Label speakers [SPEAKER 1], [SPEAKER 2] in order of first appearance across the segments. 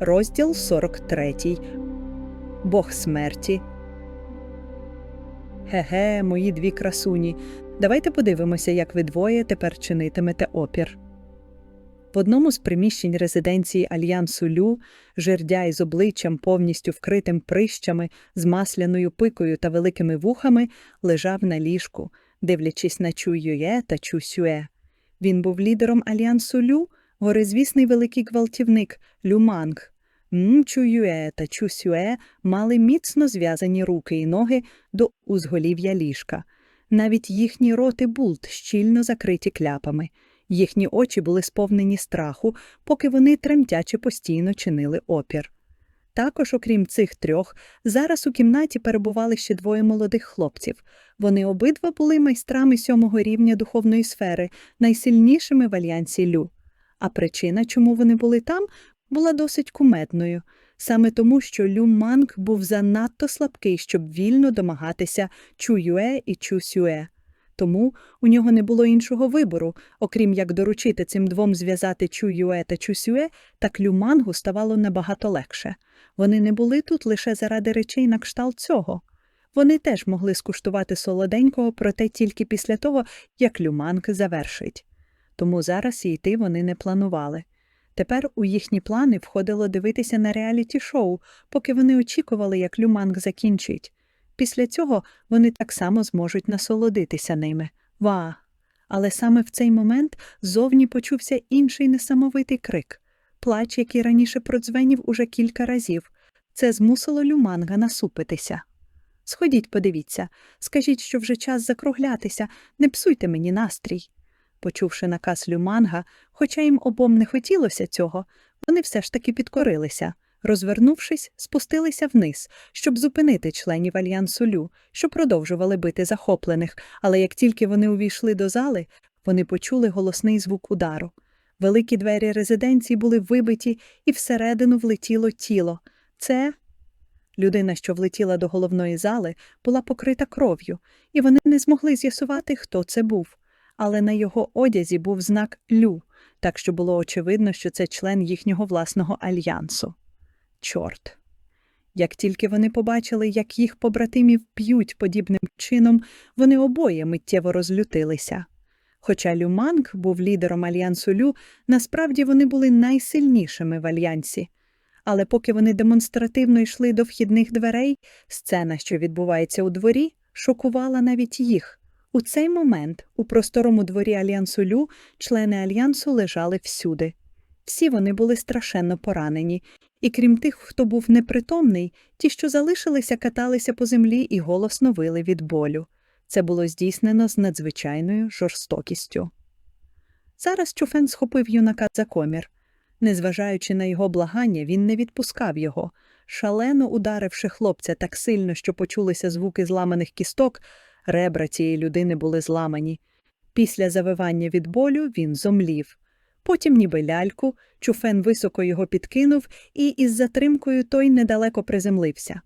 [SPEAKER 1] Розділ 43. Бог смерті. Ге-ге, мої дві красуні. Давайте подивимося, як ви двоє тепер чинитимете опір. В одному з приміщень резиденції Альянсу Лю жердя із обличчям повністю вкритим прищами, з масляною пикою та великими вухами, лежав на ліжку, дивлячись на Чу Ює та Чу Сюе. Він був лідером Альянсу Лю, горизвісний великий гвалтівник Лю Манг. М Чу Юе та Чу Сюе мали міцно зв'язані руки і ноги до узголів'я ліжка. Навіть їхні роти булт щільно закриті кляпами. Їхні очі були сповнені страху, поки вони тремтяче постійно чинили опір. Також, окрім цих трьох, зараз у кімнаті перебували ще двоє молодих хлопців. Вони обидва були майстрами сьомого рівня духовної сфери, найсильнішими в альянсі Лю. А причина, чому вони були там, була досить кумедною. Саме тому, що Лю Манг був занадто слабкий, щоб вільно домагатися Чу Юе і Чу Сюе. Тому у нього не було іншого вибору, окрім як доручити цим двом зв'язати Чу Юе та Чу Сюе, так Лю Мангу ставало набагато легше. Вони не були тут лише заради речей на кшталт цього. Вони теж могли скуштувати солоденького, проте тільки після того, як Люманг завершить. Тому зараз і йти вони не планували. Тепер у їхні плани входило дивитися на реаліті-шоу, поки вони очікували, як Люманг закінчить. Після цього вони так само зможуть насолодитися ними. Ва! Але саме в цей момент зовні почувся інший несамовитий крик. Плач, який раніше продзвенів уже кілька разів. Це змусило Люманга насупитися. Сходіть, подивіться, скажіть, що вже час закруглятися, не псуйте мені настрій. Почувши наказ Люманга, хоча їм обом не хотілося цього, вони все ж таки підкорилися. Розвернувшись, спустилися вниз, щоб зупинити членів альянсу Лю, що продовжували бити захоплених, але як тільки вони увійшли до зали, вони почули голосний звук удару. Великі двері резиденції були вибиті, і всередину влетіло тіло. Це людина, що влетіла до головної зали, була покрита кров'ю, і вони не змогли з'ясувати, хто це був. Але на його одязі був знак Лю, так що було очевидно, що це член їхнього власного альянсу. Чорт. Як тільки вони побачили, як їх побратимів п'ють подібним чином, вони обоє миттєво розлютилися. Хоча Люманг був лідером альянсу Лю, насправді вони були найсильнішими в альянсі. Але поки вони демонстративно йшли до вхідних дверей, сцена, що відбувається у дворі, шокувала навіть їх. У цей момент у просторому дворі альянсу Лю члени альянсу лежали всюди. Всі вони були страшенно поранені, і крім тих, хто був непритомний, ті, що залишилися, каталися по землі і голосно вили від болю. Це було здійснено з надзвичайною жорстокістю. Зараз Чуфен схопив юнака за комір. Незважаючи на його благання, він не відпускав його. Шалено ударивши хлопця так сильно, що почулися звуки зламаних кісток, ребра цієї людини були зламані. Після завивання від болю він зомлів. Потім, ніби ляльку, Чуфен високо його підкинув, і із затримкою той недалеко приземлився.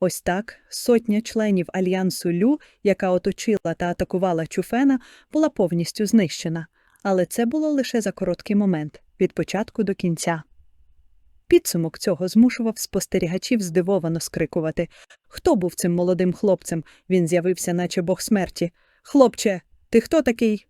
[SPEAKER 1] Ось так сотня членів альянсу Лю, яка оточила та атакувала Чуфена, була повністю знищена. Але це було лише за короткий момент від початку до кінця. Підсумок цього змушував спостерігачів здивовано скрикувати Хто був цим молодим хлопцем? Він з'явився, наче бог смерті. Хлопче, ти хто такий?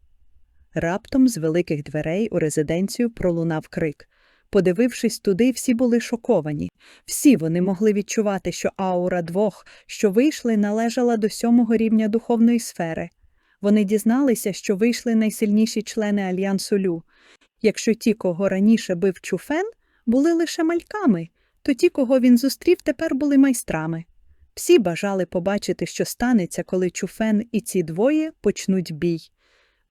[SPEAKER 1] Раптом з великих дверей у резиденцію пролунав крик. Подивившись туди, всі були шоковані. Всі вони могли відчувати, що аура двох, що вийшли, належала до сьомого рівня духовної сфери. Вони дізналися, що вийшли найсильніші члени альянсу Лю. Якщо ті, кого раніше бив Чуфен, були лише мальками, то ті, кого він зустрів, тепер були майстрами. Всі бажали побачити, що станеться, коли Чуфен і ці двоє почнуть бій.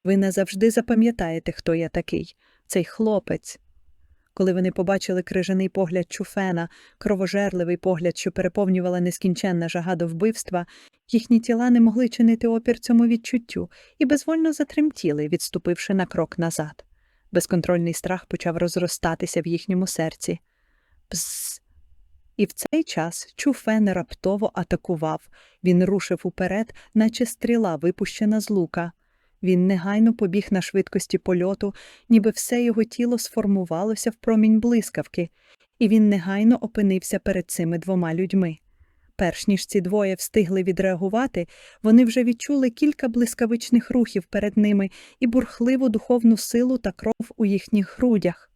[SPEAKER 1] Ви назавжди запам'ятаєте, хто я такий, цей хлопець. Коли вони побачили крижаний погляд Чуфена, кровожерливий погляд, що переповнювала нескінченна жага до вбивства, їхні тіла не могли чинити опір цьому відчуттю і безвольно затремтіли, відступивши на крок назад. Безконтрольний страх почав розростатися в їхньому серці. Пс. І в цей час Чуфен раптово атакував. Він рушив уперед, наче стріла, випущена з лука. Він негайно побіг на швидкості польоту, ніби все його тіло сформувалося в промінь блискавки, і він негайно опинився перед цими двома людьми. Перш ніж ці двоє встигли відреагувати, вони вже відчули кілька блискавичних рухів перед ними і бурхливу духовну силу та кров у їхніх грудях.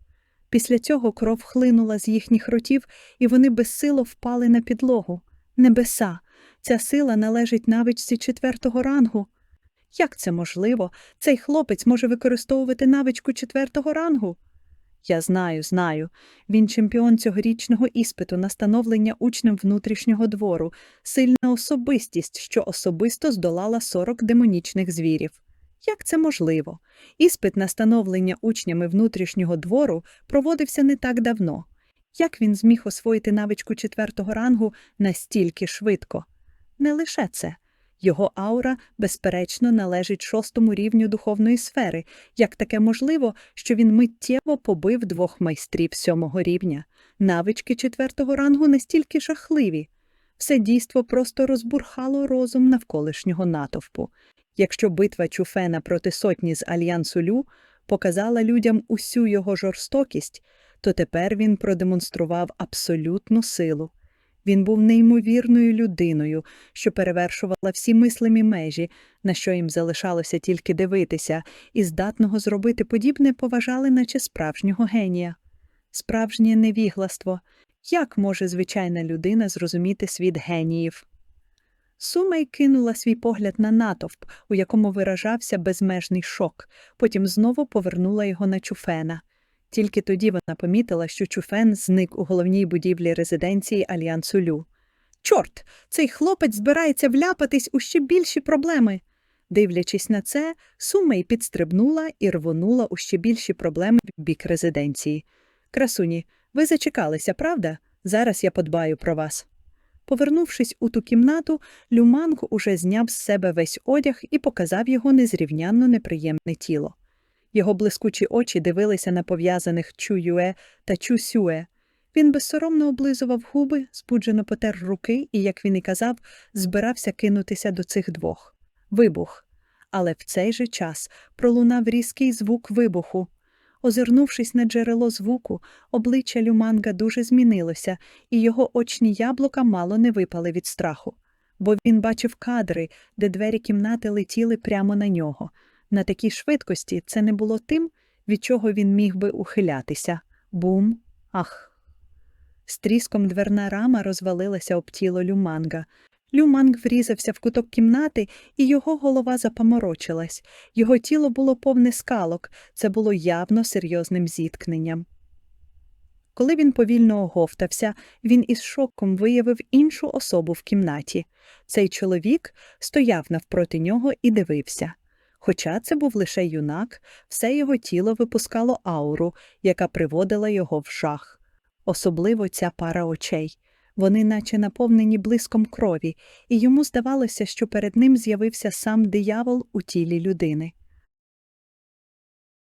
[SPEAKER 1] Після цього кров хлинула з їхніх ротів, і вони безсило впали на підлогу. Небеса! Ця сила належить навичці четвертого рангу. Як це можливо? Цей хлопець може використовувати навичку четвертого рангу? Я знаю, знаю. Він чемпіон цьогорічного іспиту на становлення учнем внутрішнього двору, сильна особистість, що особисто здолала 40 демонічних звірів. Як це можливо? Іспит на становлення учнями внутрішнього двору проводився не так давно. Як він зміг освоїти навичку четвертого рангу настільки швидко? Не лише це. Його аура, безперечно, належить шостому рівню духовної сфери. Як таке можливо, що він миттєво побив двох майстрів сьомого рівня? Навички четвертого рангу настільки жахливі. Все дійство просто розбурхало розум навколишнього натовпу. Якщо битва Чуфена проти сотні з Альянсу Лю показала людям усю його жорстокість, то тепер він продемонстрував абсолютну силу. Він був неймовірною людиною, що перевершувала всі мислимі межі, на що їм залишалося тільки дивитися, і здатного зробити подібне поважали, наче справжнього генія. Справжнє невігластво. Як може звичайна людина зрозуміти світ геніїв? Сумей кинула свій погляд на натовп, у якому виражався безмежний шок, потім знову повернула його на Чуфена. Тільки тоді вона помітила, що Чуфен зник у головній будівлі резиденції Альянсу Лю. Чорт, цей хлопець збирається вляпатись у ще більші проблеми. Дивлячись на це, Сумей підстрибнула і рвонула у ще більші проблеми в бік резиденції. Красуні, ви зачекалися, правда? Зараз я подбаю про вас. Повернувшись у ту кімнату, Люманг уже зняв з себе весь одяг і показав його незрівнянно неприємне тіло. Його блискучі очі дивилися на пов'язаних Чу Юе та Чу Сюе. Він безсоромно облизував губи, збуджено потер руки і, як він і казав, збирався кинутися до цих двох. Вибух. Але в цей же час пролунав різкий звук вибуху. Озирнувшись на джерело звуку, обличчя Люманга дуже змінилося, і його очні яблука мало не випали від страху, бо він бачив кадри, де двері кімнати летіли прямо на нього. На такій швидкості це не було тим, від чого він міг би ухилятися. Бум, ах. З тріском дверна рама розвалилася об тіло Люманга. Люманг врізався в куток кімнати, і його голова запаморочилась. Його тіло було повне скалок, це було явно серйозним зіткненням. Коли він повільно оговтався, він із шоком виявив іншу особу в кімнаті. Цей чоловік стояв навпроти нього і дивився. Хоча це був лише юнак, все його тіло випускало ауру, яка приводила його в жах. Особливо ця пара очей. Вони наче наповнені блиском крові, і йому здавалося, що перед ним з'явився сам диявол у тілі людини.